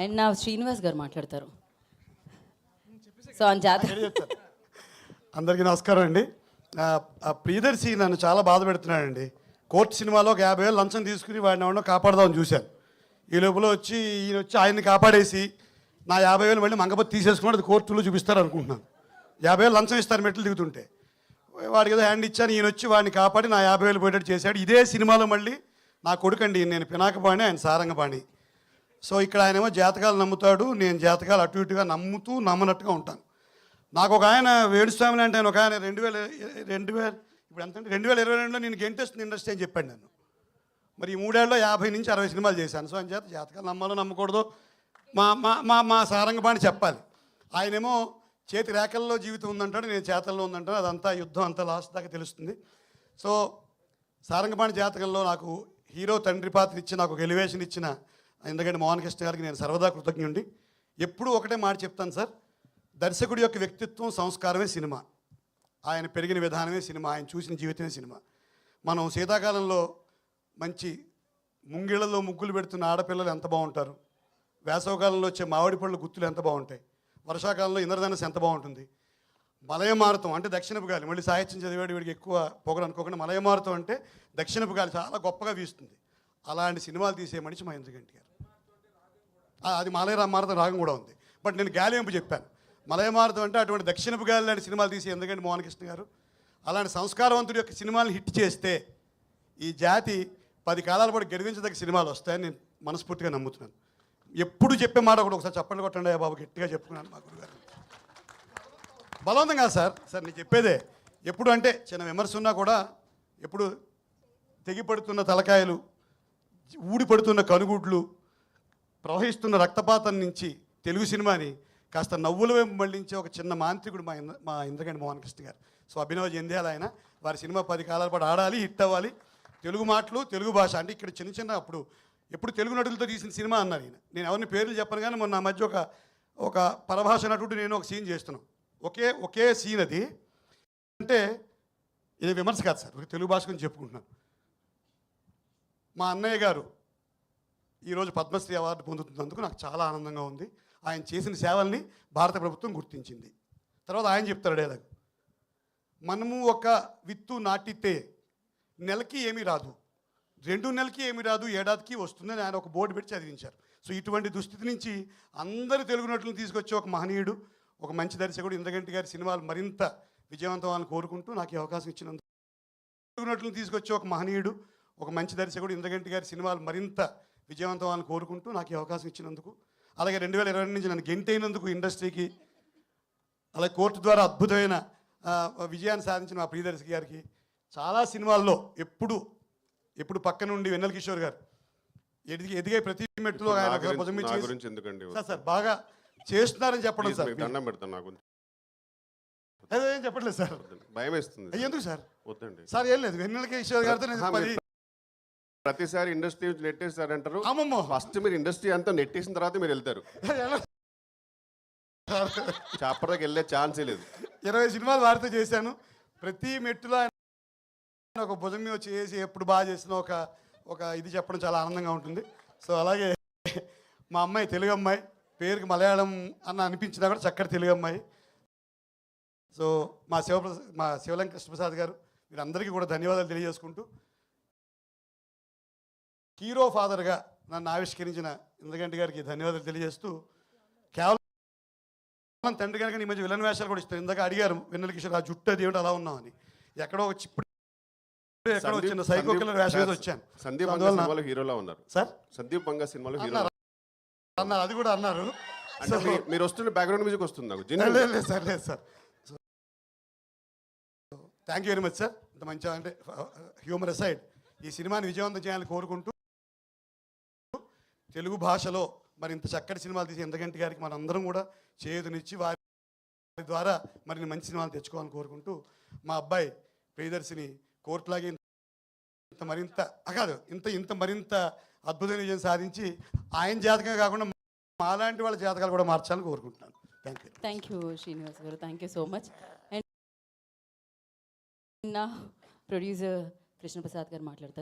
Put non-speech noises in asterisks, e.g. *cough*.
And నా శ్రీనివాస్ గారు మాట్లాడతారు. సో జాతర అందరికీ నమస్కారం. అండి. ఆ, ప్రియదర్శి నన్ను చాలా బాధ పెడుతున్నాడండి. కోర్టు సినిమాలో ఒక యాభై వేలు లంచం తీసుకుని వాడిని ఎవరినో కాపాడదామని చూశాను. ఈ లోపల వచ్చి ఈయన వచ్చి ఆయన్ని కాపాడేసి నా యాభై వేలు మళ్ళీ మంగపతి తీసేసుకుని అది కోర్టులో చూపిస్తారు అనుకుంటున్నాను. యాభై వేలు లంచం ఇస్తారు మెట్లు దిగుతుంటే. వాడికి ఏదో హ్యాండ్ ఇచ్చాను ఈయన వచ్చి వాడిని కాపాడి నా యాభై వేలు పోయేటట్టు చేశాడు. ఇదే సినిమాలో మళ్ళీ నా కొడుకండి నేను పినాకపాణి ఆయన సారంగపాణి. సో ఇక్కడ ఆయనేమో జాతకాలు నమ్ముతాడు నేను జాతకాలు అటు ఇటుగా నమ్ముతూ నమ్మనట్టుగా ఉంటాను. నాకు ఒక ఆయన వేణుస్వామి అంటే ఆయన ఒక ఆయన రెండు వేల రెండు వేల ఇప్పుడు ఎంత అంటే రెండు వేల ఇరవై రెండులో నేను గెంటేస్తుంది ఇండస్ట్రీ అని చెప్పాను నన్ను. మరి ఈ మూడేళ్ళలో యాభై నుంచి అరవై సినిమాలు చేశాను. సో అని చేత జాతకాలు నమ్మాలో నమ్మకూడదు మా మా మా మా సారంగపాణి చెప్పాలి. ఆయనేమో చేతి రేఖల్లో జీవితం ఉందంటాడు నేను చేతల్లో ఉందంటాను అదంతా యుద్ధం అంతా లాస్ట్ దాకా తెలుస్తుంది. సో సారంగపాణి జాతకంలో నాకు హీరో తండ్రి పాత్ర ఇచ్చి నాకు ఒక ఎలివేషన్ ఇచ్చిన ఎందుకంటే మోహన్ కృష్ణ గారికి నేను సర్వదా కృతజ్ఞుండి ఎప్పుడూ ఒకటే మాట చెప్తాను సార్. దర్శకుడి యొక్క వ్యక్తిత్వం సంస్కారమే సినిమా. ఆయన పెరిగిన విధానమే సినిమా ఆయన చూసిన జీవితమే సినిమా. మనం శీతాకాలంలో మంచి ముంగిళ్ళలో ముగ్గులు పెడుతున్న ఆడపిల్లలు ఎంత బాగుంటారు? వేసవకాలంలో వచ్చే మామిడి పళ్ళు గుత్తులు ఎంత బాగుంటాయి? వర్షాకాలంలో ఇంద్రధనస్సు ఎంత బాగుంటుంది? మలయమారుతం అంటే దక్షిణపు గాలి. మళ్ళీ సాహిత్యం చదివాడు వీడికి ఎక్కువ పొగలు అనుకోకుండా మలయమారుతం అంటే దక్షిణపు గాలి చాలా గొప్పగా వీస్తుంది. అలాంటి సినిమాలు తీసే మనిషి మా గంటి గారు. అది మలయ మారుతం రాగం కూడా ఉంది. బట్ నేను గాలింపు చెప్పాను. మలయమారుతం అంటే అటువంటి దక్షిణపు గాలి లాంటి సినిమాలు తీసి ఎందుకంటే మోహన్ కృష్ణ గారు అలాంటి సంస్కారవంతుడి యొక్క సినిమాలను హిట్ చేస్తే ఈ జాతి పది కాలాల పాటు గెలిపించదగ్గ సినిమాలు వస్తాయని నేను మనస్ఫూర్తిగా నమ్ముతున్నాను. ఎప్పుడు చెప్పే మాట కూడా ఒకసారి చెప్పండి కొట్టండి బాబు గట్టిగా చెప్పుకున్నాను మా గురుగారు. బలవంతం కాదు సార్. సార్ నేను చెప్పేదే ఎప్పుడు అంటే చిన్న విమర్శ ఉన్నా కూడా ఎప్పుడు తెగిపడుతున్న తలకాయలు ఊడిపడుతున్న కనుగుడ్లు ప్రవహిస్తున్న రక్తపాతం నుంచి తెలుగు సినిమాని కాస్త నవ్వుల వైపు మళ్ళించే ఒక చిన్న మాంత్రికుడు మా ఇంద్ర మా ఇంద్రగండి మోహన్ కృష్ణ గారు. సో అభినవ జంధ్యాల ఆయన వారి సినిమా పది కాలాల పాటు ఆడాలి హిట్ అవ్వాలి. తెలుగు మాటలు తెలుగు భాష అంటే ఇక్కడ చిన్న చిన్న అప్పుడు ఎప్పుడు తెలుగు నటులతో తీసిన సినిమా అన్నారు ఈయన. నేను ఎవరిని పేర్లు చెప్పను కానీ మొన్న మధ్య ఒక ఒక పరభాష నటుడు నేను ఒక సీన్ చేస్తున్నాం ఒకే ఒకే సీన్ అది. అంటే ఇది విమర్శ కాదు సార్ తెలుగు భాష గురించి చెప్పుకుంటున్నాను. మా అన్నయ్య గారు ఈరోజు పద్మశ్రీ అవార్డు పొందుతున్నందుకు నాకు చాలా ఆనందంగా ఉంది. ఆయన చేసిన సేవల్ని భారత ప్రభుత్వం గుర్తించింది. తర్వాత ఆయన చెప్తారు డైలాగ్. మనము ఒక విత్తు నాటితే నెలకి ఏమీ రాదు. రెండు నెలకి ఏమి రాదు ఏడాదికి వస్తుందని ఆయన ఒక బోర్డు పెట్టి చదివించారు. సో ఇటువంటి దుస్థితి నుంచి అందరు తెలుగు నటులను తీసుకొచ్చే ఒక మహనీయుడు ఒక మంచి దర్శకుడు ఇంద్రగంటి గారి సినిమాలు మరింత విజయవంతం కోరుకుంటూ నాకు ఈ అవకాశం ఇచ్చినందుకు తెలుగు నటులను తీసుకొచ్చే ఒక మహనీయుడు ఒక మంచి దర్శకుడు ఇంద్రగంటి గారి సినిమాలు మరింత విజయవంతం అవ్వాలని కోరుకుంటూ నాకు ఈ అవకాశం ఇచ్చినందుకు. అలాగే రెండు వేల ఇరవై నుంచి నన్ను గెంటైనందుకు ఇండస్ట్రీకి అలాగే కోర్టు ద్వారా అద్భుతమైన విజయాన్ని సాధించిన మా ప్రియదర్శి గారికి చాలా సినిమాల్లో ఎప్పుడు ఎప్పుడు పక్క నుండి వెన్నెల కిషోర్ గారు ఎదిగి ఎదిగే ప్రతి మెట్టులో ఆయన సార్ సార్ బాగా చేస్తున్నారని చెప్పడం సార్. దండం పెడతాను నా గురించి. అదే ఏం చెప్పట్లేదు సార్. భయం వేస్తుంది ఎందుకు సార్? వద్దండి. సార్ ఏం లేదు. వెన్నెల కిషోర్ గారితో ప్రతిసారి ఇండస్ట్రీ నుంచి నెట్టేస్తారంటారు. అమ్మమ్మో. ఫస్ట్ మీరు ఇండస్ట్రీ అంతా నెట్టేసిన తర్వాత మీరు వెళ్తారు. *laughs* చాపర్కి వెళ్ళే ఛాన్సే లేదు. ఇరవై సినిమాలు వారితో చేశాను. ప్రతి మెట్టులో ఆయన ఒక భుజం మీద చేసి ఎప్పుడు బాగా చేసిన ఒక ఒక ఇది చెప్పడం చాలా ఆనందంగా ఉంటుంది. సో అలాగే మా అమ్మాయి తెలుగు అమ్మాయి పేరుకి మలయాళం అన్న అనిపించినా కూడా చక్కటి తెలుగు అమ్మాయి. సో మా శివప్రసాద్ మా శివలం కృష్ణప్రసాద్ గారు వీరందరికీ కూడా ధన్యవాదాలు తెలియజేసుకుంటూ హీరో ఫాదర్గా నన్ను ఆవిష్కరించిన ఇంద్రగంటి గారికి ధన్యవాదాలు తెలియజేస్తూ కేవలం తండ్రి కనుక ఈ మధ్య విలన్ వేషాలు కూడా ఇస్తారు. ఇందాక అడిగారు వెన్నెల కిషోర్ ఆ జుట్టు అది ఏమిటి? అలా ఉన్నామని ఎక్కడో వచ్చి ఇప్పుడు ఎక్కడో వచ్చిన సైకో కిల్లర్ వేషం మీద వచ్చాను. సందీప్ సినిమాలో హీరోలా ఉన్నారు. సార్? సందీప్ పంగా సినిమాలో హీరో అన్నారు. అది కూడా అన్నారు. అంటే మీరు వస్తున్న బ్యాక్గ్రౌండ్ మ్యూజిక్ వస్తుంది నాకు. లేదు జిన్ లేదు, లేదు సార్ లేదు sir. Thank you very much sir ఇంత మంచిగా అంటే హ్యూమర్ సైడ్ ఈ సినిమాని విజయవంతం చేయాలని కోరుకుంటూ తెలుగు భాషలో మరి ఇంత చక్కటి సినిమాలు తీసి ఎంతగంటి గారికి మనందరం కూడా చేయుతనిచ్చి వారి ద్వారా మరి మంచి సినిమాలు తెచ్చుకోవాలని కోరుకుంటూ మా అబ్బాయి ప్రియదర్శిని కోర్టులాగే ఇంత మరింత కాదు ఇంత ఇంత మరింత అద్భుతమైన విజయం సాధించి ఆయన జాతకం కాకుండా మాలాంటి వాళ్ళ జాతకాలు కూడా మార్చాలని కోరుకుంటున్నాను. Thank you thank you Srinivas garu. Thank you so much and నా ప్రొడ్యూసర్ కృష్ణప్రసాద్ గారు మాట్లాడతారు.